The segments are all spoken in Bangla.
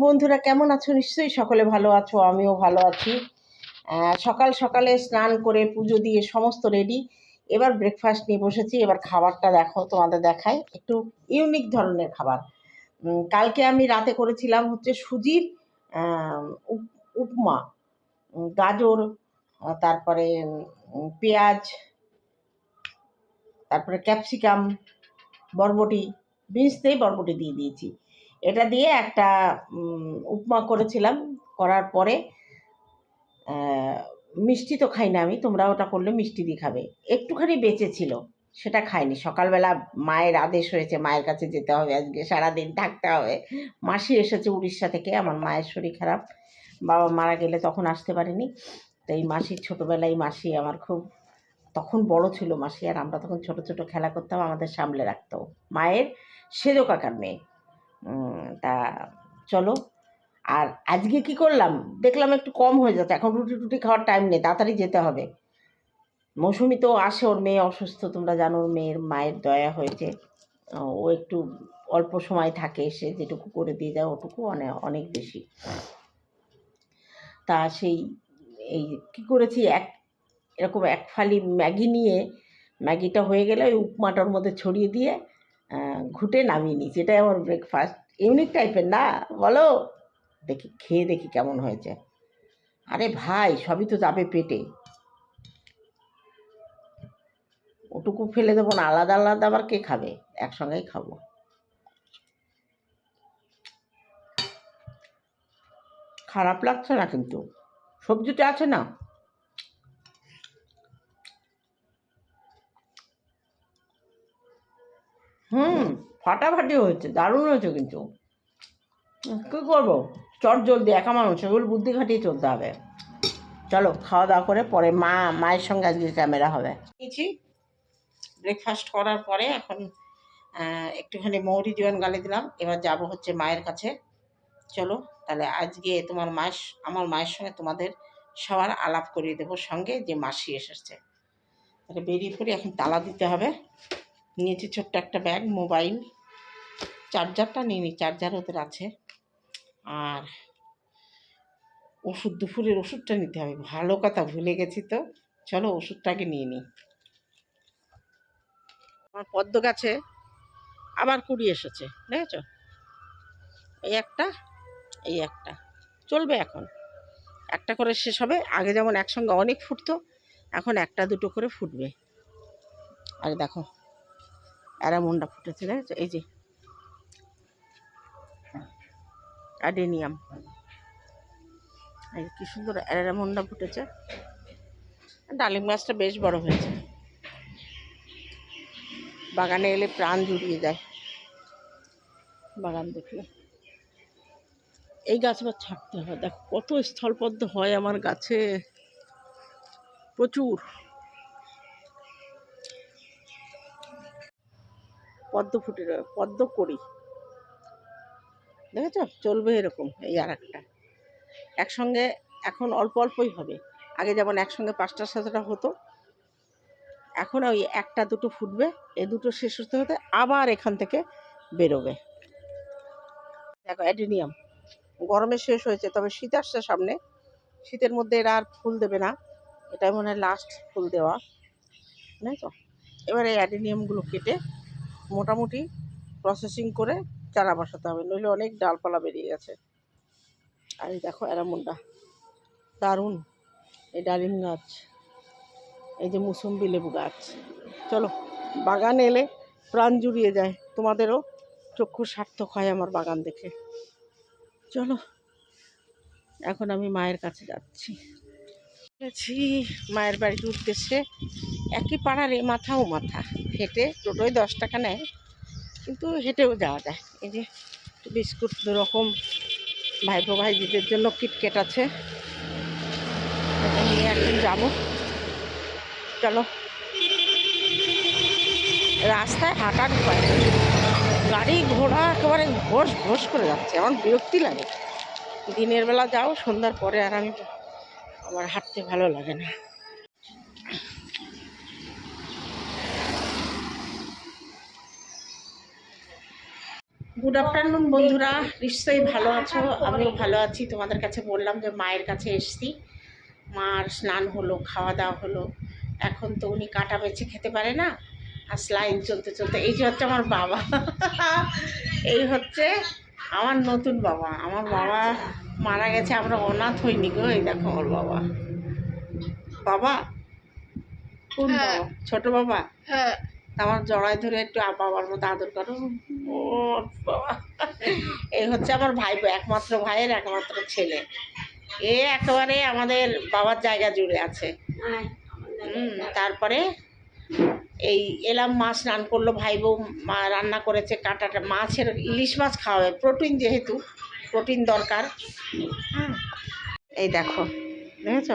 বন্ধুরা, কেমন আছো? নিশ্চয়ই সকলে ভালো আছো, আমিও ভালো আছি। সকাল সকালে স্নান করে পুজো দিয়ে সমস্ত রেডি এবার ব্রেকফাস্ট নিয়ে বসেছি, এবার খাবারটা দেখো, তোমাদের দেখাই। একটু ইউনিক ধরনের খাবার। কালকে আমি রাতে করেছিলাম হচ্ছে সুজির উপ- উপমা। গাজর তারপরে পেঁয়াজ, তারপরে ক্যাপসিকাম বরবটি বিনসতেই বরবটি দিয়ে দিয়েছি। এটা দিয়ে একটা উপমা করেছিলাম। করার পরে মিষ্টি তো খাই না আমি, তোমরা ওটা করলে মিষ্টি দিয়ে খাবে। একটুখানি বেঁচে ছিল, সেটা খাইনি। সকালবেলা মায়ের আদেশ হয়েছে, মায়ের কাছে যেতে হবে, আজকে সারাদিন থাকতে হবে। মাসি এসেছে উড়িষ্যা থেকে, আমার মায়ের শরীর খারাপ। বাবা মারা গেলে তখন আসতে পারিনি। তো এই মাসির ছোটোবেলায় মাসি আমার খুব, তখন বড় ছিল মাসি, আর আমরা তখন ছোট ছোট খেলা করতাম, আমাদের সামলে রাখতো। মায়ের সেজো কাকার মেয়ে। তা চলো। আর আজকে কি করলাম? দেখলাম একটু কম হয়ে যাচ্ছে। এখন রুটি টুটি খাওয়ার টাইম নেই, তাড়াতাড়ি যেতে হবে। মৌসুমি তো আসে, ওর মেয়ে অসুস্থ, তোমরা জানো, ওর মেয়ের মায়ের দয়া হয়েছে। ও একটু অল্প সময় থাকে এসে যেটুকু করে দিয়ে যায়, ওটুকু অনেক অনেক বেশি। তা সেই, এই কী করেছি, এক, এরকম এক ফালি ম্যাগি নিয়ে, ম্যাগিটা হয়ে গেলে ওই উপমাটার মধ্যে ছড়িয়ে দিয়ে ঘুটে নামিয়ে নিয়েছি এটাই আমার ব্রেকফাস্ট ইউনিক টাইপের না? বলো? দেখি, খেয়ে দেখি কেমন হয়েছে। আরে ভাই, সবই তো যাবে পেটে। ওটুকু ফেলে দেবো না, আলাদা আলাদা আবার কে খাবে? একসঙ্গেই খাব। খারাপ লাগছে না কিন্তু। সবজিটা আছে না? হুম, ফাটাফাটি হয়েছে, দারুণ হয়েছে কিন্তু। কী করব? চট জলদি, একা মানুষ, এগুলো বুদ্ধি খাটিয়ে চলতে হবে। চলো, খাওয়া দাওয়া করে পরে মা, মায়ের সঙ্গে আজকে ক্যামেরা হবে। নিয়েছি। ব্রেকফাস্ট করার পরে এখন একটুখানি মৌরি জোয়ান গালে দিলাম। এবার যাব হচ্ছে মায়ের কাছে। চলো, তাহলে আজকে তোমার মায়ের, আমার মায়ের সঙ্গে তোমাদের সবার আলাপ করিয়ে দেবো সঙ্গে, যে মাসি এসেছে। তাহলে বেরিয়ে পড়ি, এখন তালা দিতে হবে। নিয়েছি ছোট্ট একটা ব্যাগ, মোবাইল। চার্জারটা নিয়ে নিই চার্জার ওদের আছে। আর ওষুধ, দুপুরের ওষুধটা নিতে হবে। ভালো কথা, ভুলে গেছি তো। চলো ওষুধটাকে নিয়ে নিই আমার পদ্ম গাছে আবার কুড়ি এসেছে, দেখেছ? এই একটা এই একটা। চলবে এখন। একটা করে শেষ হবে। আগে যেমন একসঙ্গে অনেক ফুটতো, এখন একটা দুটো করে ফুটবে। আর দেখো অ্যারামন্ডা ফুটেছে দেখেছ এই যে। অ্যাডেনিয়াম। এই কি সুন্দর অ্যারামন্ডা ফুটেছে। ডালিম গাছটা বেশ বড় হয়েছে। বাগানে এলে প্রাণ জুড়িয়ে যায়। বাগান দেখলে। এই গাছ আবার ছাড়তে হয় দেখো কত স্থলপদ্ম হয় আমার গাছে। প্রচুর। পদ্ম ফুটে পদ্ম করি। দেখেছ? চলবে এরকম এই আর একটা একসঙ্গে এখন অল্প অল্পই হবে। আগে যেমন একসঙ্গে পাঁচটা সাতটা হতো, এখন ওই একটা দুটো ফুটবে এ দুটো শেষ হতে হতে আবার এখান থেকে বেরোবে। দেখো, অ্যাডিনিয়াম। গরমে শেষ হয়েছে, তবে শীত আসছে সামনে। শীতের মধ্যে এরা আর ফুল দেবে না। এটাই মনে হয় লাস্ট ফুল দেওয়া। তো এবার এই অ্যাডিনিয়ামগুলো কেটে মোটামুটি প্রসেসিং করে চারা বসাতে হবে, নইলে অনেক ডালপালা বেরিয়ে গেছে। আর এই দেখো অ্যারামুন্ডা দারুণ। এই ডালিম গাছ। এই যে মুসম্বি লেবু গাছ। চলো, বাগান এলে প্রাণ জুড়িয়ে যায়। তোমাদেরও চক্ষু সার্থক হয় আমার বাগান দেখে। চলো, এখন আমি মায়ের কাছে যাচ্ছি। যাচ্ছি মায়ের বাড়ির উদ্দেশ্যে একই পাড়ার এ মাথা। হেঁটে টোটোয় দশ টাকা নেয়, কিন্তু হেঁটেও যাওয়া যায়। এই যে বিস্কুট দু রকম ভাইপো ভাইজিদের জন্য কিটকেট আছে। নিয়ে এখন যাব। চলো। রাস্তায় হাঁটার উপায় গাড়ি ঘোড়া একেবারে ঘোষ ঘোষ করে যাচ্ছে আমার বিরক্তি লাগে। দিনের বেলা যাও, সন্ধ্যার পরে আর আমি আমার হাঁটতে ভালো লাগে না। গুড আফটারনুন বন্ধুরা। নিশ্চয়ই ভালো আছো? আমিও ভালো আছি। তোমাদের কাছে বললাম যে মায়ের কাছে এসছি। মার স্নান হলো, খাওয়া দাওয়া হলো। এখন তো উনি কাটা বেছে খেতে পারে না। আর স্লাইন চলতে চলতে, এই যে হচ্ছে আমার বাবা। এই হচ্ছে আমার নতুন বাবা আমার বাবা মারা গেছে আমরা অনাথ হইনি গো এই দেখো আমার বাবা। বাবা কোন হ্যাঁ। ছোট বাবা? হ্যাঁ। আমার জড়ায় ধরে একটু বাবার মতো আদর করো। ও বাবা। এই হচ্ছে আমার ভাইপো একমাত্র ভাইয়ের একমাত্র ছেলে। এ একেবারে আমাদের বাবার জায়গা জুড়ে আছে। হুম, তারপরে এই এলাম মাছ রান করল ভাই বউ মা রান্না করেছে কাটাটা মাছের ইলিশ মাছ খাওয়াবে প্রোটিন যেহেতু প্রোটিন দরকার। হুম, এই দেখো দেখেছ?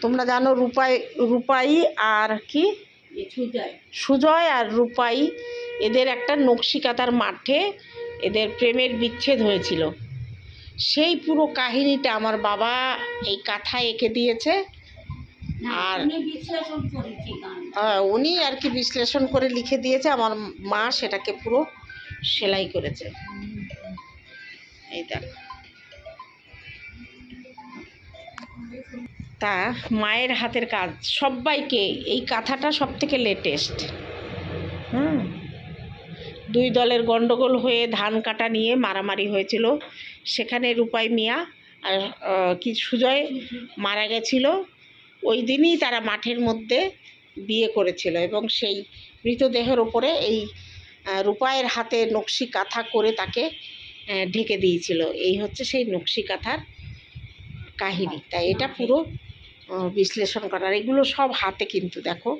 তোমরা জানো রূপাই রূপাই আর কি? সুজয়। আর রূপাই এদের একটা নকশিকাতার মাঠে এদের প্রেমের বিচ্ছেদ হয়েছিল। সেই পুরো কাহিনীটা আমার বাবা এই কাঁথায় এঁকে দিয়েছে। আর হ্যাঁ, উনি আর কি বিশ্লেষণ করে লিখে দিয়েছে। আমার মা সেটাকে পুরো সেলাই করেছে। এই তা মায়ের হাতের কাজ, সবাইকে এই কাঁথাটা সব থেকে লেটেস্ট হুম। দুই দলের গন্ডগোল হয়ে ধান কাটা নিয়ে মারামারি হয়েছিল। সেখানে রূপাই মিয়া আর কি সুজয় মারা গেছিল। ওই দিনই তারা মাঠের মধ্যে বিয়ে করেছিল এবং সেই মৃতদেহের ওপরে এই রূপায়ের হাতে নকশি কাঁথা করে তাকে ঢেকে দিয়েছিল। এই হচ্ছে সেই নকশি কাঁথার কাহিনী। তাই এটা পুরো বিশ্লেষণ করার এগুলো সব হাতে কিন্তু দেখো,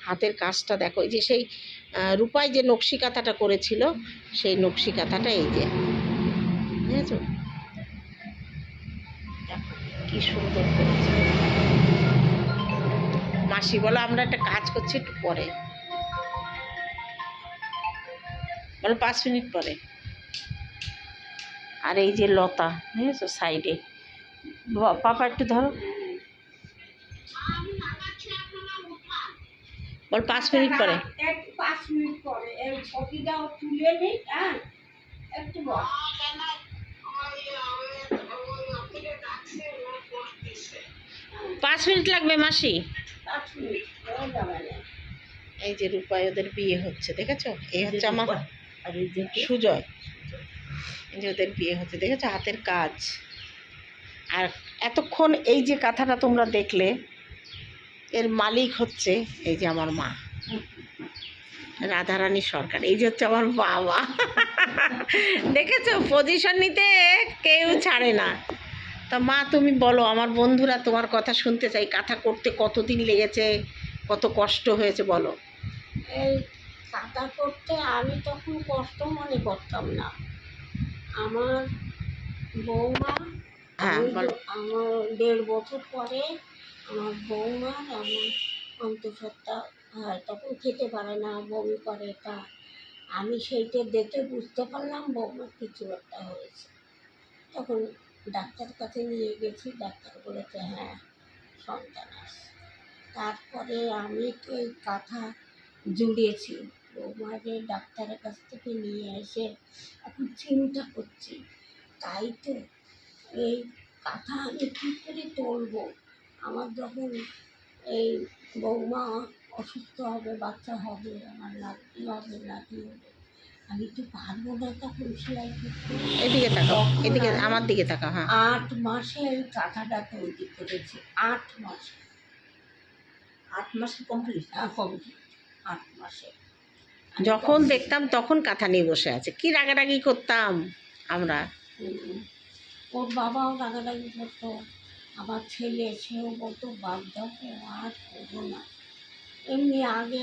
হাতের কাজটা দেখো। যে সেই রূপায় যে নকশি কাঁথাটা করেছিল, সেই নকশি কাঁথাটা এই যে, বুঝেছ? কি সুন্দর করেছে মাসি বলো আমরা একটা কাজ করছি একটু পরে। বলো পাঁচ মিনিট পরে। আর এই যে লতা বুঝেছ সাইডে। পাপা একটু ধরো। বল পাঁচ মিনিট পরে। পাঁচ মিনিট পরে। এই ছবিটাও তুলে নিই হ্যাঁ? একটু বস। পাঁচ মিনিট লাগবে মাসি? এই যে রূপায় ওদের বিয়ে হচ্ছে দেখেছ? এই হচ্ছে আমার সুজয়। এই যে ওদের বিয়ে হচ্ছে দেখেছ? হাতের কাজ। আর এতক্ষণ এই যে কথাটা তোমরা দেখলে এর মালিক হচ্ছে এই যে আমার মা। রাধারানী সরকার এই যে হচ্ছে আমার বাবা। দেখেছ? পজিশন নিতে কেউ ছাড়ে না। তা মা তুমি বলো আমার বন্ধুরা তোমার কথা শুনতে চাই কাঁথা করতে কতদিন লেগেছে কত কষ্ট হয়েছে বলো। এই কাঁথা করতে আমি তখন কষ্ট মনে করতাম না। আমার বৌমা হ্যাঁ, বলো। আমার দেড় বছর পরে আমার বৌমা এমন অন্তঃসত্ত্বা হয় তখন খেতে পারে না বমি করে তা। আমি সেইটা দেখে বুঝতে পারলাম বৌমার কিছু একটা হয়েছে। তখন ডাক্তার কাছে নিয়ে গেছি, ডাক্তার বলেছে হ্যাঁ সন্তান আছে। তারপরে আমি তো এই কাঁথা জুড়িয়েছি। বৌমাকে ডাক্তারের কাছ থেকে নিয়ে এসে এখন চিন্তা করছি, তাই তো এই কাঁথা আমি কী করে তুলবো? আমার যখন এই বৌমা অসুস্থ হবে, বাচ্চা হবে, আমার নাতি হবে নাতি হবে। আমি তো পারব না তখন সেলাই করতে। এদিকে তাকাও এদিকে আমার দিকে তাকাও হ্যাঁ। আট মাসে এই কাঁথাটা তৈরি করেছি আট মাসে। আট মাসে কমপ্লিট কমপ্লিট আট মাসে। যখন দেখতাম তখন কাঁথা নিয়ে বসে আছে। কি রাগারাগি করতাম আমরা। ওর বাবাও রাগারাগি করতো আমার ছেলে সেও বলতো বাদ দাও আর করব না। এমনি আগে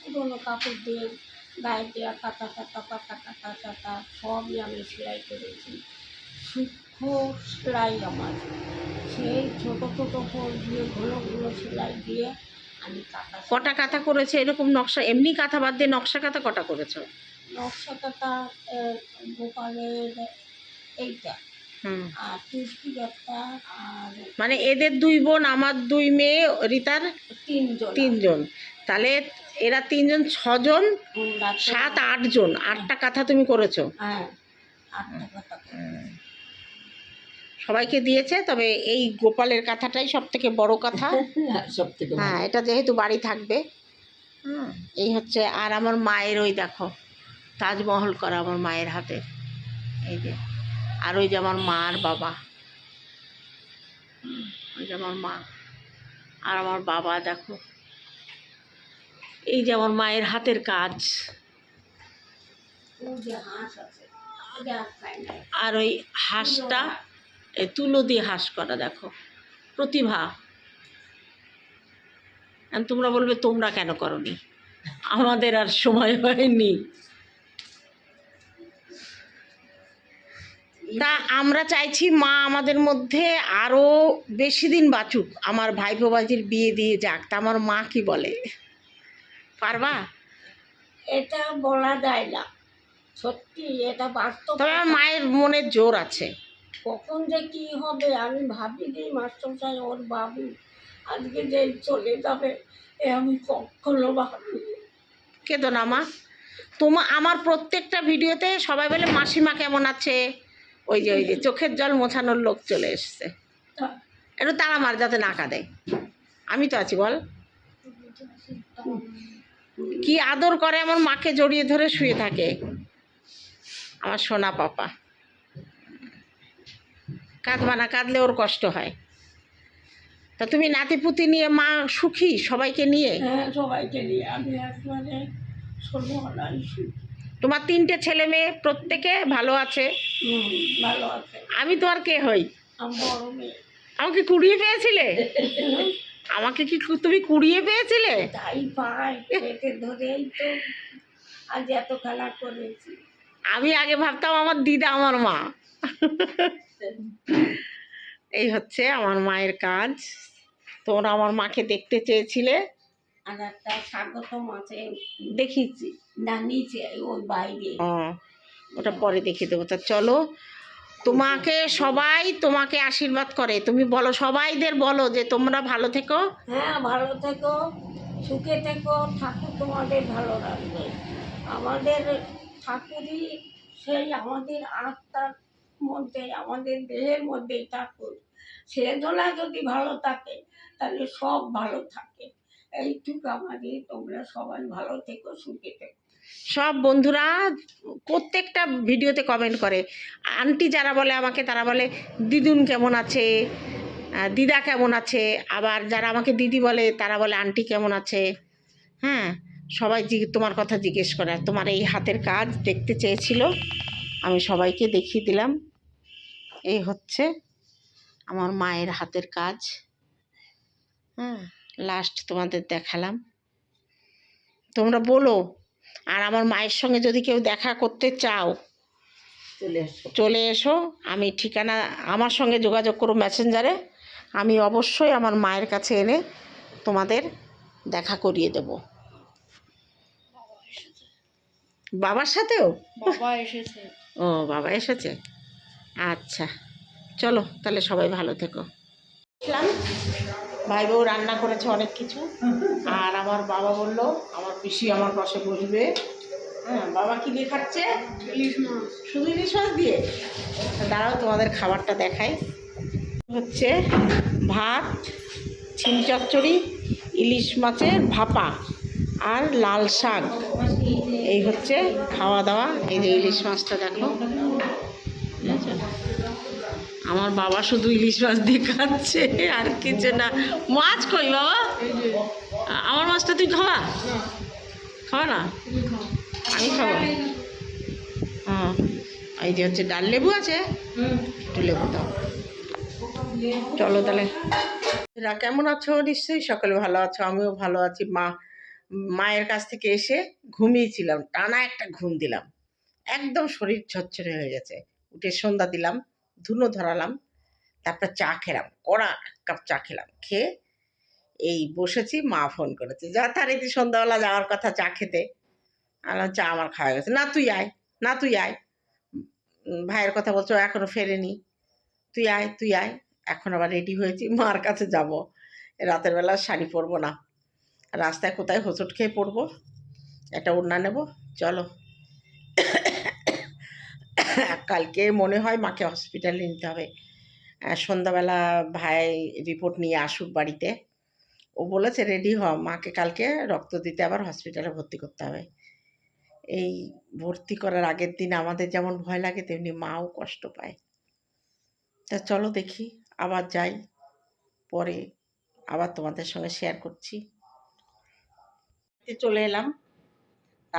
পুরোনো কাপড় দিয়ে গায়ে দেওয়া কাটা কাটা পাতা কাটা কাটা সবই আমি সেলাই করেছি। সূক্ষ্ম সেলাই আমার। সেই ছোটো ছোটো ফুল দিয়ে ঘুলো ঘুলো সেলাই দিয়ে আমি কাটা কটা কাঁথা করেছে? এরকম নকশা এমনি কাঁথা বাদ দিয়ে নকশা কাঁথা কটা করেছ? নকশা কাঁথা গোপালের এইটা। আর আর মানে এদের দুই বোন আমার দুই মেয়ে রিতার তিনজন। তিনজন। তাহলে এরা তিনজন ছজন সাত আটজন। আটটা কথা তুমি করেছ। হ্যাঁ সবাইকে দিয়েছে তবে এই গোপালের কথাটাই সব থেকে বড় কথা। থেকে হ্যাঁ এটা যেহেতু বাড়ি থাকবে। এই হচ্ছে আর আমার মায়ের ওই দেখো তাজমহল করা আমার মায়ের হাতে। এই যে আর ওই যে আমার মা আর বাবা ওই যে আমার মা। আর আমার বাবা দেখো। এই যে আমার মায়ের হাতের কাজ। আর ওই হাঁসটা তুলো দিয়ে হাঁস করা দেখো। প্রতিভা। তোমরা বলবে তোমরা কেন করনি? আমাদের আর সময় হয়নি। তা আমরা চাইছি মা আমাদের মধ্যে আরও বেশি দিন বাঁচুক। আমার ভাইপো বাজির বিয়ে দিয়ে যাক। তা আমার মা কি বলে? পারবা? এটা বলা যায় না। সত্যি এটা বাস্তব তবে আমার মায়ের মনের জোর আছে। কখন যে কি হবে আমি ভাবি যে মাস্টারমশাই ওর বাবু আজকে যে চলে যাবে এ আমি কখনো ভাবি কেঁদো না মা। তোমার আমার প্রত্যেকটা ভিডিওতে সবাই বলে মাসিমা কেমন আছে? ওই যে ওই যে চোখের জল মোছানোর লোক চলে এসছে। একটু তাড়া মার যাতে না কাঁদে। আমি তো আছি বল। কি আদর করে আমার মাকে জড়িয়ে ধরে শুয়ে থাকে? আমার সোনা পাপা। কাঁদবা না কাঁদলে ওর কষ্ট হয়। তা তুমি নাতিপুতি নিয়ে মা সুখী সবাইকে নিয়ে? হ্যাঁ সবাইকে নিয়ে। আমি একবারে তোমার তিনটে ছেলে মেয়ে প্রত্যেকে ভালো আছে? ভালো আছে। আমি তো আর কে হই? আমাকে কুড়িয়ে পেয়েছিলে? আমাকে কি তুমি কুড়িয়ে পেয়েছিলে? তাই পাই পেটে ধরেই তো আজ এত খেলা করেছি। আমি আগে ভাবতাম আমার দিদা আমার মা। এই হচ্ছে আমার মায়ের কাজ। তোমরা আমার মাকে দেখতে চেয়েছিলে। আর একটা স্বাগতম আছে দেখিয়েছি। না নিচে ওই বাইরে। ওটা পরে দেখিয়ে দেবো। তা চলো তোমাকে সবাই তোমাকে আশীর্বাদ করে। তুমি বলো, সবাইদের বলো যে তোমরা ভালো থেকো। হ্যাঁ ভালো থেকো, সুখে থেকো, ঠাকুর তোমাদের ভালো রাখবে। আমাদের ঠাকুরই সেই আমাদের আত্মার মধ্যে, আমাদের দেহের মধ্যেই ঠাকুর। সেজনা যদি ভালো থাকে, তাহলে সব ভালো থাকে। এইটুকু আমাদের, তোমরা সবাই ভালো থেকো, সুখে থেকো। সব বন্ধুরা প্রত্যেকটা ভিডিওতে কমেন্ট করে। আন্টি যারা বলে আমাকে, তারা বলে, দিদুন কেমন আছে? দিদা কেমন আছে? আবার যারা আমাকে দিদি বলে, তারা বলে আন্টি কেমন আছে? হ্যাঁ সবাই তোমার কথা জিজ্ঞেস করে। আর তোমার এই হাতের কাজ দেখতে চেয়েছিল, আমি সবাইকে দেখিয়ে দিলাম। এই হচ্ছে আমার মায়ের হাতের কাজ। হ্যাঁ লাস্ট তোমাদের দেখালাম। তোমরা বলো আর আমার মায়ের সঙ্গে যদি কেউ দেখা করতে চাও চলে এসো। আমি ঠিকানা আমার সঙ্গে যোগাযোগ করো মেসেঞ্জারে আমি অবশ্যই আমার মায়ের কাছে এনে তোমাদের দেখা করিয়ে দেব। বাবার সাথেও? ও বাবা এসেছে? আচ্ছা চলো তাহলে সবাই ভালো থেকো। ভাই বউ রান্না করেছে অনেক কিছু। আর আমার বাবা বলল আমার পিসি আমার পাশে বসবে। হ্যাঁ বাবা কি দিয়ে খাচ্ছে? শুধু ইলিশ মাছ দিয়ে? দাঁড়াও তোমাদের খাবারটা দেখাই। হচ্ছে ভাত ছিম চচ্চড়ি ইলিশ মাছের ভাপা আর লাল শাক। এই হচ্ছে খাওয়া দাওয়া। এই যে ইলিশ মাছটা দেখো? আমার বাবা শুধু ইলিশ মাছ দিয়ে খাচ্ছে, আর কিছু না। মাছ কই বাবা? আমার মাছটা তুই খাওয়া খাওয়া না? আমি খাব। হ্যাঁ এই যে হচ্ছে ডাল লেবু আছে? একটু লেবু দাও। চলো তাহলে। এরা কেমন আছো? নিশ্চয়ই সকলে ভালো আছো, আমিও ভালো আছি। মা, মায়ের কাছ থেকে এসে ঘুমিয়েছিলাম, টানা একটা ঘুম দিলাম। একদম শরীর ঝরঝরে হয়ে গেছে। উঠে সন্ধ্যা দিলাম। ধুনো ধরালাম, তারপর চা খেলাম, কড়া এক কাপ চা খেলাম। খেয়ে এই বসেছি, মা ফোন করেছে, যা যথারীতি সন্ধ্যাবেলা যাওয়ার কথা চা খেতে। আলাম চা আমার খাওয়া গেছে। না, তুই আয়, না, তুই আয়। ভাইয়ের কথা বলছো এখনও ফেরেনি। তুই আয় তুই আয়, এখন আবার রেডি হয়েছি, মার কাছে যাব। রাতের বেলা শাড়ি পরবো না। রাস্তায় কোথায় হোঁচট খেয়ে পড়ব একটা ওড়না নেব, চলো। কালকে মনে হয় মাকে হসপিটালে নিতে হবে। সন্ধ্যাবেলা ভাই রিপোর্ট নিয়ে আসুক বাড়িতে। ও বলেছে রেডি হ, মাকে কালকে রক্ত দিতে আবার হসপিটালে ভর্তি করতে হবে। এই ভর্তি করার আগের দিন আমাদের যেমন ভয় লাগে, তেমনি মাও কষ্ট পায়। তা চলো দেখি, আবার যাই, পরে আবার তোমাদের সঙ্গে শেয়ার করছি। চলে এলাম। তা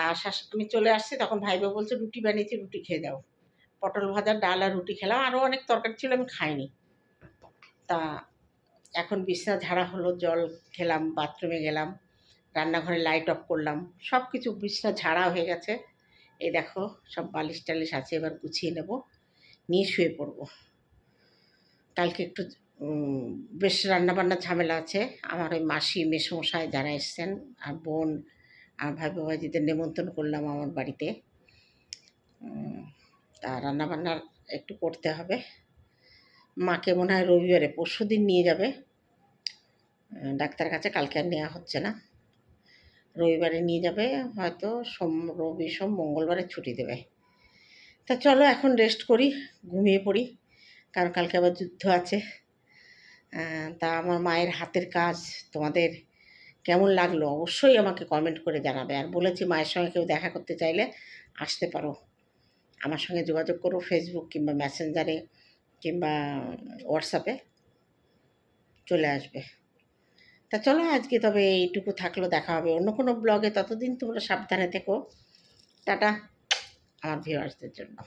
আমি চলে আসছি, তখন ভাইবা বলছে, রুটি বানিয়েছি, রুটি খেয়ে যাও। পটল ভাজা, ডাল আর রুটি খেলাম। আরও অনেক তরকারি ছিল, আমি খাইনি। তা এখন বিছনা ঝাড়া হলো, জল খেলাম, বাথরুমে গেলাম, রান্নাঘরে লাইট অফ করলাম সব কিছু বিছনা ঝাড়া হয়ে গেছে। এই দেখো, সব বালিশ টালিশ আছে, এবার গুছিয়ে নেব, নিয়ে শুয়ে পড়ব। কালকে একটু বেশ রান্নাবান্নার ঝামেলা আছে। আমার ওই মাসি, মেসমশাই যারা এসছেন, আর বোন আর ভাই বাবাজিদের নেমন্তন্ন করলাম আমার বাড়িতে। তা রান্নাবান্নার একটু করতে হবে। মাকে মনে হয় রবিবারে, পরশু দিন নিয়ে যাবে। ডাক্তার কাছে কালকে আর নেওয়া হচ্ছে না। রবিবারে নিয়ে যাবে, হয়তো সোম, রবি, সোম, মঙ্গলবারে ছুটি দেবে। তা চলো এখন রেস্ট করি, ঘুমিয়ে পড়ি, কারণ কালকে আবার যুদ্ধ আছে। তা আমার মায়ের হাতের কাজ তোমাদের কেমন লাগল অবশ্যই আমাকে কমেন্ট করে জানাবে। আর বলেছি মায়ের সঙ্গে কেউ দেখা করতে চাইলে আসতে পারো। আমার সঙ্গে যোগাযোগ করো ফেসবুক কিংবা মেসেঞ্জারে কিংবা হোয়াটসঅ্যাপে চলে আসবে। তা চলো আজকে তবে এইটুকু থাকল, দেখা হবে অন্য কোনো ব্লগে ততদিন তোমরা সাবধানে থেকো। টাটা, আমার ভিউয়ার্সদের জন্য।